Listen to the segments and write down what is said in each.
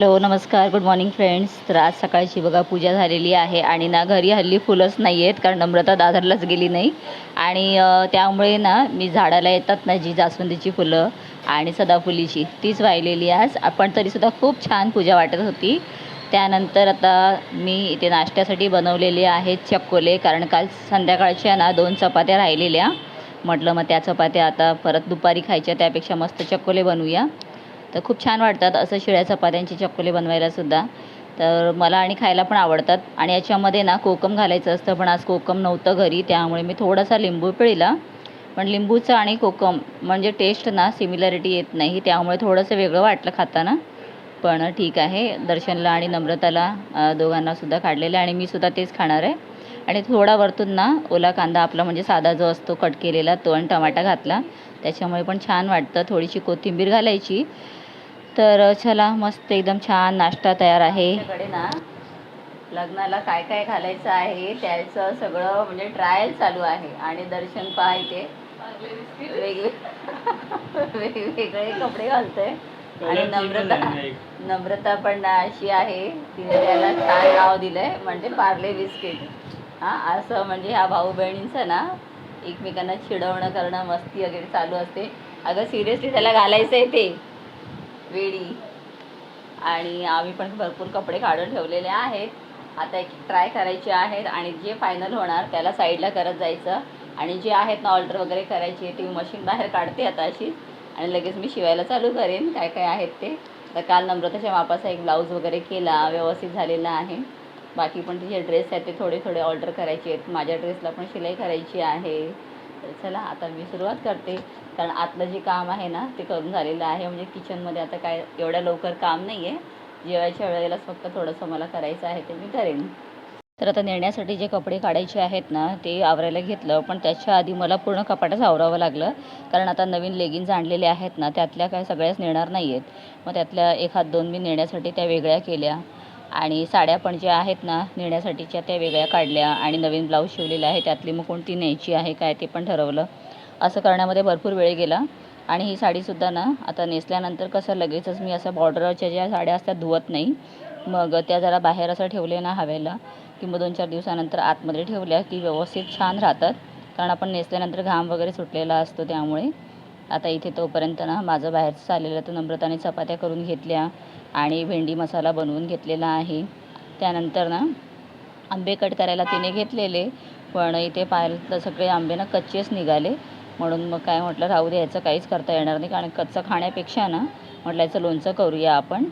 Hello नमस्कार good morning friends. तर आज सकाळची बघा पूजा झालेली आहे आणि ना घरी हल्ली फुलंच नाही आहेत कारण नम्रता दादरलाच गेली नाही. आणि त्यामुळे ना मी झाडाला येतात ना जी जास्वंदीची फुलं आणि सदाफुलीची तीच वाहिलेली आज आपण तरीसुद्धा खूप छान पूजा वाटत होती. त्यानंतर आता मी इथे नाश्त्यासाठी बनवलेले आहेत चक्कोले कारण काल संध्याकाळच्या ना दोन चपात्या राहिलेल्या. म्हटलं मग त्या चपात्या आता परत दुपारी खायच्या त्यापेक्षा मस्त चक्कोले बनवूया. तर खूप छान वाटतात असं शिळ्या चपात्यांची चक्कोले बनवायला सुद्धा. तर मला आणि खायला पण आवडतात. आणि याच्यामध्ये ना कोकम घालायचं असतं पण आज कोकम नव्हतं घरी त्यामुळे मी थोडासा लिंबू पिळला. पण लिंबूचं आणि कोकम म्हणजे टेस्ट ना सिमिलॅरिटी येत नाही त्यामुळे थोडंसं वेगळं वाटलं खाताना. पण ठीक आहे दर्शनला आणि नम्रताला दोघांनासुद्धा काढलेलं आहे आणि मी सुद्धा तेच खाणार आहे. आणि थोडा वरतून ना ओला कांदा आपला म्हणजे साधा जो असतो कट केलेला तो आणि टमाटा घातला. त्याच्यामुळे पण छान वाटतं थोडीशी कोथिंबीर घालायची. तर चला मस्त एकदम छान नाश्ता तयार आहे. ना लग्नाला काय काय घालायचं आहे त्याचं सगळं म्हणजे ट्रायल चालू आहे. आणि दर्शन पहा इथे. वेगवे वेगवेगळे कपडे घालतोय. आणि नम्रता नम्रता पण अशी आहे तिने त्याला छान नाव दिलंय म्हणजे पार्ले बिस्किट. हा असं म्हणजे ह्या भाऊ बहिणींचं ना एकमेकांना चिडवणं करणं मस्ती वगैरे चालू असते. अगं सिरियसली त्याला घालायचं आहे ते. वेळी आणि आम्ही पण भरपूर कपडे काढून ठेवलेले आहेत. आता एक ट्राय करायचे आहेत आणि जे फायनल होणार त्याला साईडला करत जायचं. आणि जे आहेत ना ऑल्टर वगैरे करायची ती मशीन बाहेर काढते आता अशी. आणि लगेच मी शिवायला चालू करेन. काय काय आहेत ते. तर काल नम्रताच्या मापाचा एक ब्लाऊज वगैरे केला व्यवस्थित झालेला आहे. बाकी पण तिचे ड्रेस आहेत ते थोडे थोडे ऑर्डर करायचे आहेत. माझ्या ड्रेसला पण शिलाई करायची आहे. तर चला आता मी सुरुवात करते. कारण आतलं जे काम आहे ना ते करून झालेलं आहे. म्हणजे किचनमध्ये आता काय एवढ्या लवकर काम नाही आहे जेवायच्या वेळेलाच फक्त थोडंसं मला करायचं आहे ते मी करेन. तर आता नेण्यासाठी जे कपडे काढायचे आहेत ना ते आवरायला घेतलं. पण त्याच्या आधी मला पूर्ण कपाटच आवरावं लागलं. कारण आता नवीन लेगिन्स आणलेले आहेत ना त्यातल्या काय सगळ्याच नेणार नाही आहेत मग त्यातल्या एखाद दोन मी नेण्यासाठी त्या वेगळ्या केल्या. आणि साड्या पण ज्या आहेत ना नेण्यासाठीच्या त्या वेगळ्या काढल्या आणि नवीन ब्लाऊज शिवलेला आहे. त्यातली मग कोणती न्यायची आहे काय ते पण ठरवलं. असं करण्यामध्ये भरपूर वेळ गेला. आणि ही साडीसुद्धा ना आता नेसल्यानंतर कसं लगेचच मी असं बॉर्डरच्या ज्या साड्या असतात धुवत नाही. मग त्या जरा बाहेर असं ठेवले ना हवेला की मग दोन चार दिवसानंतर आतमध्ये ठेवल्या की व्यवस्थित छान राहतात. कारण आपण नेसल्यानंतर घाम वगैरे सुटलेला असतो त्यामुळे. आता इथे तोपर्यंत ना माझं बाहेरचं चाललेलं तर नम्रताने चपात्या करून घेतल्या. आणि भेंडी मसाला बनवून घेतलेला आहे. त्यानंतर ना आंबे कट करायला तिने घेतलेले पण इथे पाहिलं तर सगळे आंबे ना कच्चेच निघाले. म्हणून मग काय म्हटलं राहू दे याचं काहीच करता येणार नाही कारण कच्चं खाण्यापेक्षा ना म्हटलं याचं लोणचं करूया आपण.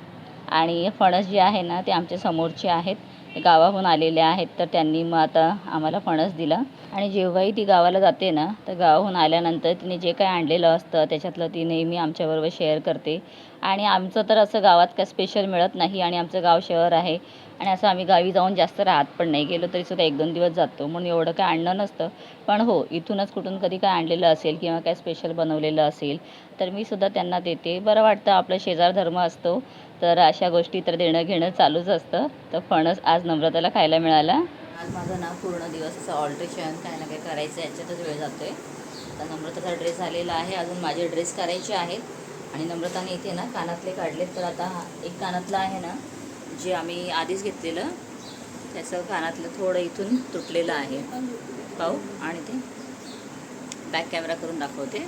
आणि फणस जे आहे ना ते आमच्या समोरचे आहेत. गावाहून आलेले आहेत तर त्यांनी मग आता आम्हाला फणस दिला. आणि जेव्हाही ती गावाला जाते ना तर गावाहून आल्यानंतर तिने जे काही आणलेलं असतं त्याच्यातलं ती नेहमी आमच्याबरोबर शेअर करते. आणि आमचं तर असं गावात काय स्पेशल मिळत नाही आणि आमचं गाव शहर आहे. आणि असं आम्ही गावी जाऊन जास्त राहत पण नाही गेलो तरीसुद्धा एक दोन दिवस जातो. म्हणून एवढं काय आणणं नसतं. पण हो इथूनच कुठून कधी काय आणलेलं असेल किंवा काय स्पेशल बनवलेलं असेल तर मी सुद्धा त्यांना देते. बरं वाटतं आपलं शेजार धर्म असतो तर अशा गोष्टी तर देणं घेणं चालूच असतं. तर फणस आज नम्रताला खायला मिळाला. आज माझं ना पूर्ण दिवस असं ऑल्ट्रेशन काय ना काय करायचं याच्यातच वेळ जातोय. तर नम्रताचा ड्रेस आलेला आहे. अजून माझे ड्रेस करायचे आहेत आणि नम्रताने इथे ना कानातले काढलेत तर आता हा एक कानातला आहे ना जे आम्ही आधीच घेतलेलं त्याचं कानातलं थोडं इथून तुटलेलं आहे. पाहू आणि ते बॅक कॅमेरा करून दाखवते.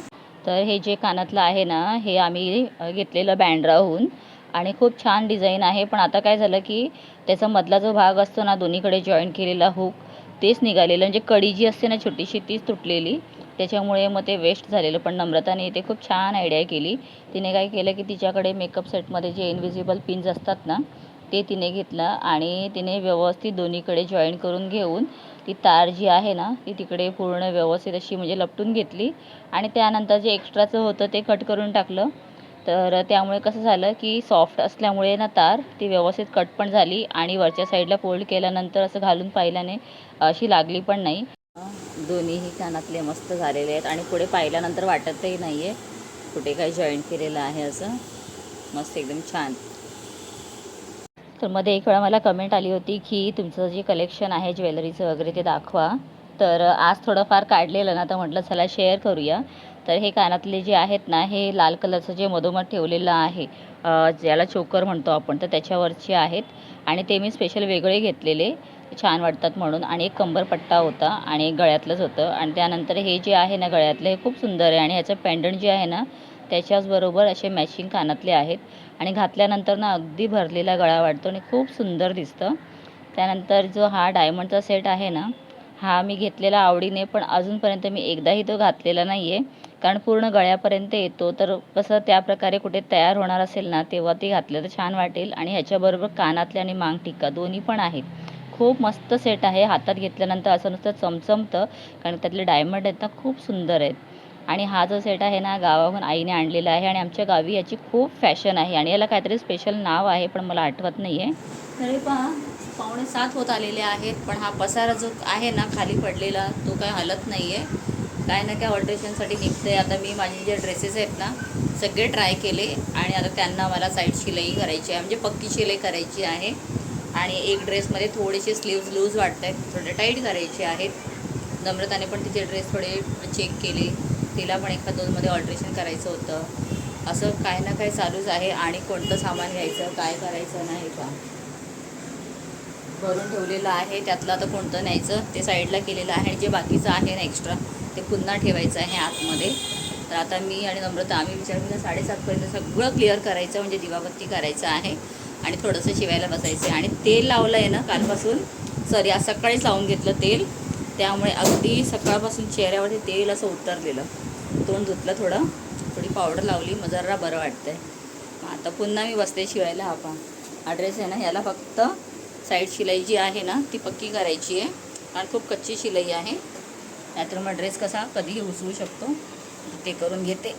तर हे जे कानातलं आहे ना हे आम्ही घेतलेलं बँड्राहून. आणि खूप छान डिझाईन आहे पण आता काय झालं की त्याचा मधला जो भाग असतो ना दोन्हीकडे जॉईन केलेला हुक तेच निघालेलं. म्हणजे कडी जी असते ना छोटीशी तीच तुटलेली. त्याच्यामुळे मग ते वेस्ट झालेलं. पण नम्रताने इथे खूप छान आयडिया केली. तिने काय केलं की तिच्याकडे मेकअप सेटमध्ये जे इनविजिबल पिन्स असतात ना ते तिने घेतलं आणि तिने व्यवस्थित दोन्हीकडे जॉईन करून घेऊन ती तार जी आहे ना ती तिकडे पूर्ण व्यवस्थित अशी म्हणजे लपटून घेतली. आणि त्यानंतर जे एक्स्ट्राचं होतं ते कट करून टाकलं. तर त्यामुळे कसं झालं की सॉफ्ट असल्यामुळे ना तार ती व्यवस्थित कट पण झाली आणि वरच्या साईडला फोल्ड केल्यानंतर असं घालून पाहिल्याने अशी लागली पण नाही. दोन्हीही कानातले मस्त झालेले आहेत आणि पुढे पाहिल्यानंतर वाटतही नाही आहे कुठे काही जॉईन केलेलं आहे असं. मस्त एकदम छान. तर मध्ये एक वेळा मला कमेंट आली होती की तुमचं जे कलेक्शन आहे ज्वेलरीचं वगैरे ते दाखवा. तर आज थोडंफार काढलेलं ना तर म्हटलं चला शेअर करूया. तर हे कानातले जे आहेत ना हे लाल कलरचं जे मधोमध ठेवलेलं आहे ज्याला चोकर म्हणतो आपण तर त्याच्यावरचे आहेत. आणि ते मी स्पेशल वेगळे घेतलेले छान वाटतात म्हणून. आणि एक कंबरपट्टा होता आणि एक गळ्यातलंच होतं. आणि त्यानंतर हे जे आहे ना गळ्यातलं हे खूप सुंदर आहे. आणि ह्याचं पेंडंट जे आहे ना त्याच्याचबरोबर असे मॅचिंग कानातले आहेत. आणि घातल्यानंतर ना अगदी भरलेला गळा वाटतो आणि खूप सुंदर दिसतं. त्यानंतर जो हा डायमंडचा सेट आहे ना हा मी घेतलेला आवडीने पण अजूनपर्यंत मी एकदाही तो घातलेला नाही आहे कारण पूर्ण गळ्यापर्यंत येतो. तर कसं त्या प्रकारे कुठे तयार होणार असेल ना तेव्हा ते घातलं तर छान वाटेल. आणि ह्याच्याबरोबर कानातले आणि मांग टिक्का दोन्ही पण आहेत. खूप मस्त सेट आहे. हातात घेतल्यानंतर असं नुसतं चमचमतं. कारण त्यातले डायमंड आहेत ना खूप सुंदर आहेत. आणि हा जो सेट आहे ना गावाहून आईने आणलेला आहे आणि आमच्या गावी याची खूप फॅशन आहे आणि याला काहीतरी स्पेशल नाव आहे पण मला आठवत नाही आहे तरी पहा पावणे सात होत आलेले आहेत पण हा पसारा जो आहे ना खाली पडलेला तो काय हलत नाही आहे काय ना काय ऑल्ट्रेशनसाठी निघते आता मी माझे जे ड्रेसेस आहेत ना सगळे ट्राय केले आणि आता त्यांना मला साईड शिलाई करायची आहे. म्हणजे पक्की शिलाई करायची आहे. आणि एक ड्रेसमध्ये थोडेसे स्लीव्ज लूज वाटत आहेत थोडे टाईट करायचे आहेत. नम्रताने पण तिचे ड्रेस थोडे चेक केले. तिला पण एखाद दोनमध्ये ऑल्ट्रेशन करायचं होतं. असं काय ना काय चालूच आहे आणि कोणतं सामान घ्यायचं काय करायचं नाही का? भरून ठेवलेलं आहे. त्यातलं आता कोणतं न्यायचं ते साईडला केलेलं आहे. आणि जे बाकीचं आहे ना एक्स्ट्रा ते पुन्हा ठेवायचं आहे आतमध्ये. तर आता मी आणि नम्रता आम्ही विचार केला साडेसातपर्यंत सगळं क्लिअर करायचं म्हणजे दिवाबत्ती करायचं आहे. आणि थोडंसं शिवायला बसायचं आहे. आणि तेल लावलं आहे ना कालपासून. सॉरी आज सकाळीच लावून घेतलं तेल. त्यामुळे अगदी सकाळपासून चेहऱ्यावरती तेल असं उतरलेलं. तोंड धुतलं थोडं थोडी पावडर लावली मग जरा बरं वाटतंय. आता पुन्हा मी बसते शिवायला हा पहा. हा ड्रेस आहे ना याला फक्त साईड शिलाई जी आहे ना ती पक्की करायची आहे. कारण खूप कच्ची शिलाई आहे. नाहीतर मग ड्रेस कसा कधीही उसवू शकतो. ते करून घेते.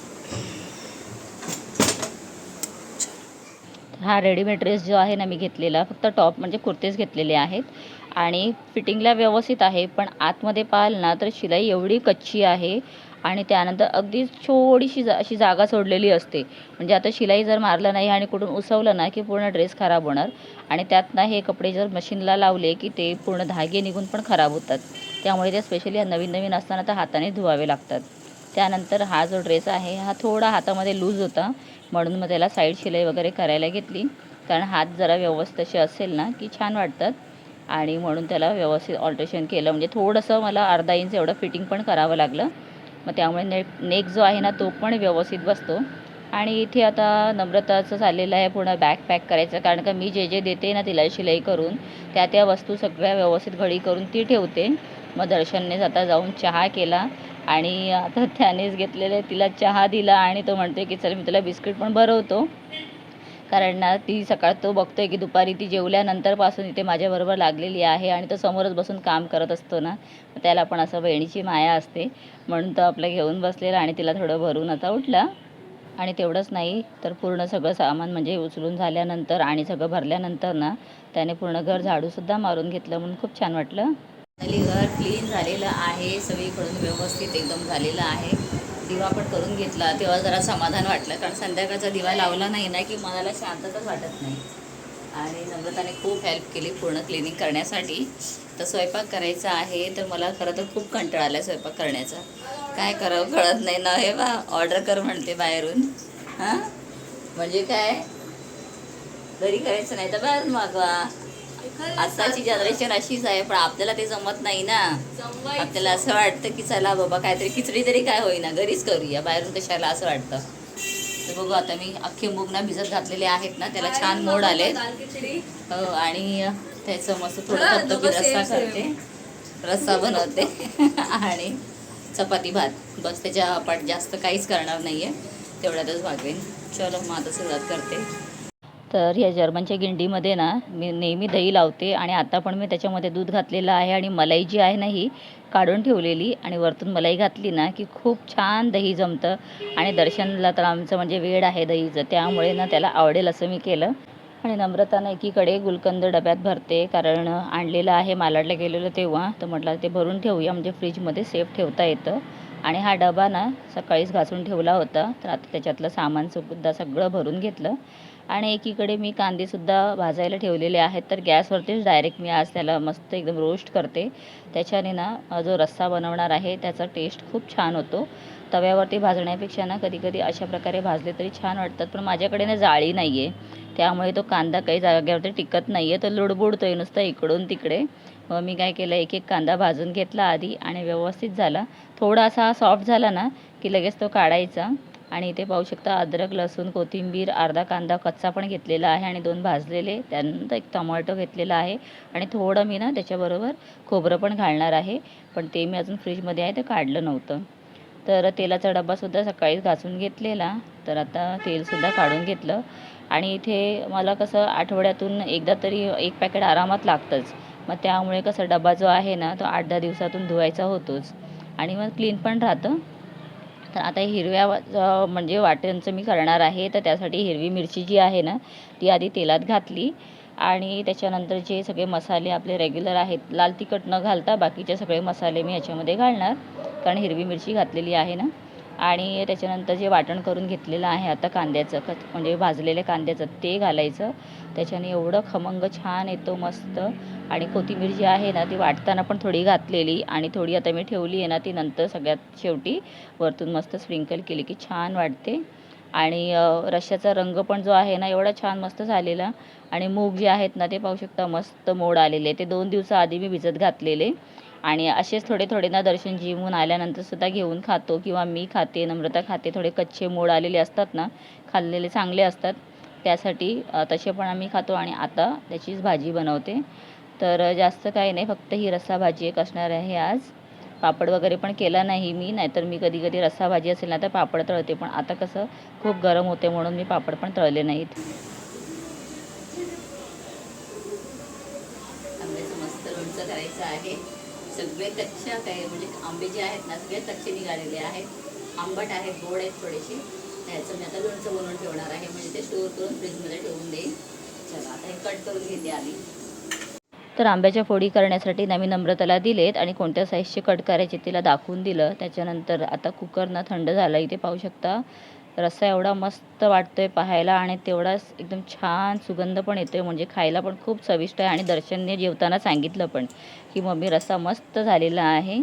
हा रेडीमेड ड्रेस जो आहे ना मी घेतलेला. फक्त टॉप म्हणजे कुर्तेच घेतलेले आहेत. आणि फिटिंगला व्यवस्थित आहे पण आतमध्ये पाहाल ना तर शिलाई एवढी कच्ची आहे आणि त्यानंतर अगदी छोडीशी जा अशी जागा सोडलेली असते. म्हणजे आता शिलाई जर मारलं नाही आणि कुठून उसवलं ना की पूर्ण ड्रेस खराब होणार. आणि त्यात ना हे कपडे जर मशीनला लावले की ते पूर्ण धागे निघून पण खराब होतात. त्यामुळे ते स्पेशली नवीन नवीन असताना तर हाताने धुवावे लागतात. त्यानंतर हा जो ड्रेस आहे हा थोडा हातामध्ये लूज होता. म्हणून मग त्याला साईड शिलाई वगैरे करायला घेतली. कारण हात जरा व्यवस्थित असे असेल ना की छान वाटतात. आणि म्हणून त्याला व्यवस्थित ऑल्ट्रेशन केलं. म्हणजे थोडंसं मला अर्धा इंच एवढं फिटिंग पण करावं लागलं. मग त्यामुळे नेक नेक जो आहे ना तो पण व्यवस्थित बसतो. आणि इथे आता नम्रताचं चाललेलं आहे पूर्ण बॅग पॅक करायचं. कारण का मी जे जे देते ना तिला शिलाई करून त्या त्या वस्तू सगळ्या व्यवस्थित घडी करून ती ठेवते. मग दर्शनने आता जाऊन चहा केला. आणि आता त्यानेच घेतलेले तिला चहा दिला आणि तो म्हणते की चल मी तुला बिस्किट पण भरवतो. कारण ना ती सकाळ तो बघतोय की दुपारी ती जेवल्यानंतरपासून इथे माझ्याबरोबर लागलेली आहे आणि तो समोरच बसून काम करत असतो ना त्याला पण असं बहिणीची माया असते. म्हणून तो आपलं घेऊन बसलेला आणि तिला थोडं भरून आता उठला. आणि तेवढंच नाही तर पूर्ण सगळं सामान म्हणजे उचलून झाल्यानंतर आणि सगळं भरल्यानंतर ना त्याने पूर्ण घर झाडूसुद्धा मारून घेतलं. म्हणून खूप छान वाटलं. घर क्लीन झालेलं आहे. सगळीकडून व्यवस्थित एकदम झालेलं आहे. दिवा आपण करून घेतला तेव्हा जरा समाधान वाटलं. कारण संध्याकाळचा दिवा लावला नाही ना की मनाला शांतताच वाटत नाही. आणि नम्रताने खूप हेल्प केली पूर्ण क्लिनिंग करण्यासाठी. तर स्वयंपाक करायचा आहे तर मला खरं तर खूप कंटाळा आला स्वयंपाक करण्याचा. काय करावं कळत नाही ना हे बा ऑर्डर कर म्हणते बाहेरून. हां? म्हणजे काय? घरी करायचं नाही तर बाहेरून मागवा. आताची जनरेशन अशीच आहे पण आपल्याला ते जमत नाही ना. आपल्याला असं वाटतं की चला बाबा काहीतरी खिचडी तरी काय होईना घरीच करूया बाहेरून कशाला असं वाटतं. तर बघू आता मी अख्खे मूग ना भिजत घातलेले आहेत ना त्याला छान मोड आले हो आणि त्याचं मस्त थोडं थपथपी रस्सा करते. रस्सा बनवते. आणि चपाती भात. बस त्याच्या पट जास्त काहीच करणार नाही आहे तेवढ्यातच भागवेन चलो मग आता सुरुवात करते. तर या जर्मनच्या गिंडीमध्ये ना मी नेहमी दही लावते आणि आता पण मी त्याच्यामध्ये दूध घातलेलं आहे आणि मलाई जी आहे ना ही काढून ठेवलेली आणि वरतून मलाई घातली ना की खूप छान दही जमतं आणि दर्शनला तर आमचं म्हणजे वेळ आहे दहीचं त्यामुळे ना त्याला आवडेल असं मी केलं. आणि नम्रतानं एकीकडे गुलकंद डब्यात भरते कारण आणलेलं आहे मालाडला गेलेलं तेव्हा तर म्हटलं ते भरून ठेवूया म्हणजे फ्रीजमध्ये सेफ ठेवता येतं. आणि हा डबा ना सकाळीच घासून ठेवला होता. तर आता त्याच्यातलं सामान सुद्धा सगळं भरून घेतलं. आणि एकीकडे मी कांदेसुद्धा भाजायला ठेवलेले आहेत. तर गॅसवरतीच डायरेक्ट मी आज त्याला मस्त एकदम रोस्ट करते. त्याच्याने ना जो रस्सा बनवणार आहे त्याचा टेस्ट खूप छान होतो. तव्यावरती भाजण्यापेक्षा ना कधी कधी अशा प्रकारे भाजले तरी छान वाटतात. पण माझ्याकडे ना जाळी नाही आहे त्यामुळे तो कांदा काही जागेवरती टिकत नाही आहे तो लुडबुडतो आहे नुसतं इकडून तिकडे. मग मी काय केलं एक एक कांदा भाजून घेतला आधी आणि व्यवस्थित झाला. थोडासा सॉफ्ट झाला ना की लगेच तो काढायचा. आणि इथे पाहू शकता अद्रक लसूण कोथिंबीर अर्धा कांदा कच्चा पण घेतलेला आहे आणि दोन भाजलेले. त्यानंतर एक टोमॅटो घेतलेला आहे. आणि थोडं मी ना त्याच्याबरोबर खोबरं पण घालणार आहे. पण ते मी अजून फ्रीजमध्ये आहे ते काढलं नव्हतं. तर तेलाचा डब्बासुद्धा सकाळीच घासून घेतलेला. तर आता तेलसुद्धा काढून घेतलं. आणि इथे मला कसं आठवड्यातून एकदा तरी एक पॅकेट आरामात लागतंच. मग त्यामुळे कसं डबा जो आहे ना तो आठ दहा दिवसातून धुवायचा होतोच. आणि मग क्लीन पण राहतं. तर आता हिरव्या वा- म्हणजे वाट्यांचं मी करणार आहे. तर त्यासाठी हिरवी मिरची जी आहे ना ती आधी तेलात घातली. आणि त्याच्यानंतर जे सगळे मसाले आपले रेग्युलर आहेत लाल तिखट न घालता बाकीचे सगळे मसाले मी याच्यामध्ये घालणार. कारण हिरवी मिरची घातलेली आहे ना. आणि त्याच्यानंतर जे वाटण करून घेतलेलं आहे आता कांद्याचं कच म्हणजे भाजलेल्या कांद्याचं ते घालायचं. त्याच्याने एवढं खमंग छान येतो मस्त. आणि कोथिंबीर जी आहे ना ती वाटताना पण थोडी घातलेली आणि थोडी आता मी ठेवली आहे ना ती नंतर सगळ्यात शेवटी वरतून मस्त स्प्रिंकल केली की छान वाटते. आणि रश्श्याचा रंग पण जो आहे ना एवढा छान मस्त झालेला. आणि मूग जे आहेत ना ते पाहू शकता मस्त मोड आलेले. ते दोन दिवसाआधी मी भिजत घातलेले. आणि असेच थोडे थोडे ना दर्शन जिमून आल्यानंतर सुद्धा घेऊन खातो किंवा मी खाते नम्रता खाते थोडे कच्चे मोड आलेले असतात ना खाल्लेले चांगले असतात. त्यासाठी तसे पण आम्ही खातो आणि आता त्याचीच भाजी बनवते. तर जास्त काही नाही फक्त ही रस्सा भाजी एक असणार आहे आज. पापड वगैरे पण केला नाही मी नाहीतर मी कधी कधी रस्सा भाजी असेल ना तर पापड तळते. पण आता कसं खूप गरम होते म्हणून मी पापड पण तळले नाहीत. सगळे कच्छ काय म्हणजे आंबे जे आहेत ना सगळे कच्चे निघालेले आहेत. आंबट आहेत गोड आहेत थोडेसे. त्याचं मी आता लोणचं बनवून ठेवणार आहे. म्हणजे ते स्टोअर करून फ्रीजमध्ये ठेवून देईन. चला आता हे कट करून घेते आधी तर आंब्याच्या फोडी करण्यासाठी ना मी नम्रताला दिलेत आणि कोणत्या साईजचे कट करायचे तिला दाखवून दिलं. त्याच्यानंतर आता कुकर ना थंड झाला इथे पाहू शकता. रस्सा एवढा मस्त वाटतोय पाहायला आणि तेवढाच एकदम छान सुगंध पण येतोय. म्हणजे खायला पण खूप चविष्ट आहे आणि दर्शनने जेवताना सांगितलं पण. की मम्मी रस्सा मस्त झालेला आहे.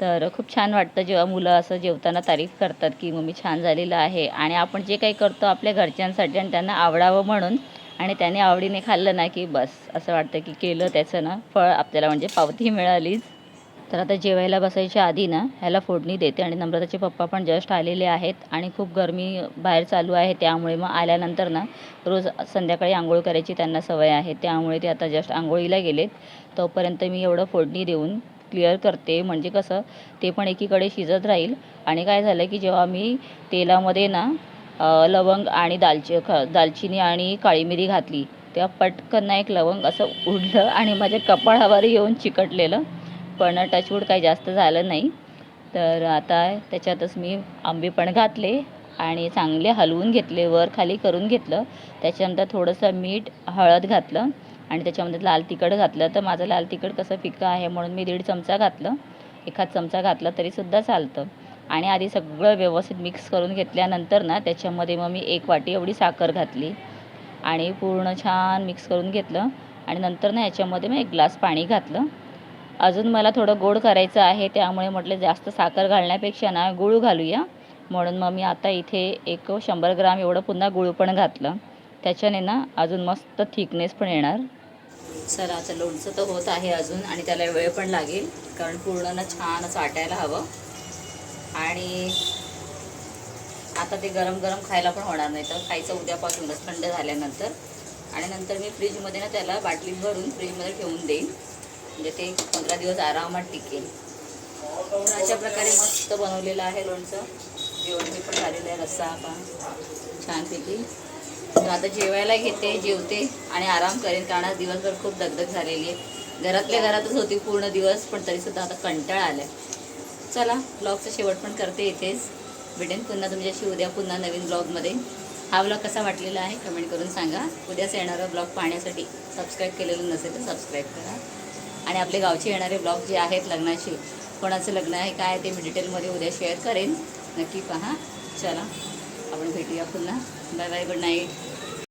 तर खूप छान वाटतं जेव्हा मुलं असं जेवताना तारीफ करतात की मम्मी छान झालेलं आहे. आणि आपण जे काही करतो आपल्या घरच्यांसाठी आणि त्यांना आवडावं म्हणून आणि त्याने आवडीने खाल्लं ना की बस असं वाटतं की केलं त्याचं ना फळ आपल्याला म्हणजे पावती मिळालीच. तर आता जेवायला बसायच्या आधी ना ह्याला फोडणी देते आणि नम्रताचे पप्पा पण जस्ट आलेले आहेत आणि खूप गरमी बाहेर चालू आहे त्यामुळे मग आल्यानंतर ना रोज संध्याकाळी आंघोळ करायची त्यांना सवय आहे. त्यामुळे ते आता जस्ट आंघोळीला गेलेत. तोपर्यंत मी एवढं फोडणी देऊन क्लिअर करते. म्हणजे कसं ते पण एकीकडे शिजत राहील. आणि काय झालं की जेव्हा मी तेलामध्ये ना लवंग आणि दालची ख दालचिनी आणि काळी मिरी घातली तेव्हा पटकन ना एक लवंग असं उडलं आणि माझ्या कपाळावर येऊन चिकटलेलं. पण टचवूड काही जास्त झालं नाही. तर आता त्याच्यातच मी आंबे पण घातले आणि चांगले हलवून घेतले वर खाली करून घेतलं. त्याच्यानंतर थोडंसं मीठ हळद घातलं आणि त्याच्यामध्ये लाल तिखट घातलं. तर माझं लाल तिखट कसं फिक्कं आहे म्हणून मी दीड चमचा घातलं. एखाद चमचा घातला तरीसुद्धा चालतं. आणि आधी सगळं व्यवस्थित मिक्स करून घेतल्यानंतर ना त्याच्यामध्ये मग मी एक वाटी एवढी साखर घातली आणि पूर्ण छान मिक्स करून घेतलं. आणि नंतर ना याच्यामध्ये मग एक ग्लास पाणी घातलं. अजून मला थोडं गोड करायचं आहे त्यामुळे म्हटलं जास्त साखर घालण्यापेक्षा ना गूळ घालूया. म्हणून मग मी आता इथे एक शंभर ग्राम एवढं पुन्हा गूळ पण घातलं. त्याच्याने ना अजून मस्त थिकनेस पण येणार. सराचं लोणचं तर होत आहे अजून आणि त्याला वेळ पण लागेल कारण पूर्ण ना छान असं वाटायला हवं. आणि आता ते गरम गरम खायला पण होणार नाही तर खायचं उद्यापासूनच थंड झाल्यानंतर. आणि नंतर मी फ्रीजमध्ये ना त्याला बाटलीत भरून फ्रीजमध्ये ठेवून देईन. म्हणजे ते पंधरा दिवस आरामात टिकेल. तर अशा प्रकारे मस्त बनवलेलं आहे लोणचं. जेवण मी पण झालेलं आहे रस्सा पण छानपैकी तर आता जेवायला घेते जेवते आणि आराम करेन कारण आज दिवसभर खूप दगदग झालेली आहे. घरातल्या घरातच होती पूर्ण दिवस पण तरीसुद्धा आता कंटाळा आला आहे चला ब्लॉगचा शेवट पण करते इथेच. भेटेन पुन्हा तुमच्याशी उद्या पुन्हा नवीन ब्लॉगमध्ये हा ब्लॉग कसा वाटलेला आहे कमेंट करून सांगा. उद्याच येणारा ब्लॉग पाहण्यासाठी सबस्क्राईब केलेलं नसेल तर सबस्क्राईब करा. आणि आपले गावचे येणारे ब्लॉग जे आहेत लग्नाचे कोणाचं लग्न आहे काय ते मी डिटेलमध्ये उद्या शेअर करेन. नक्की पहा. चला आपण भेटूया पुन्हा. Bye bye good night.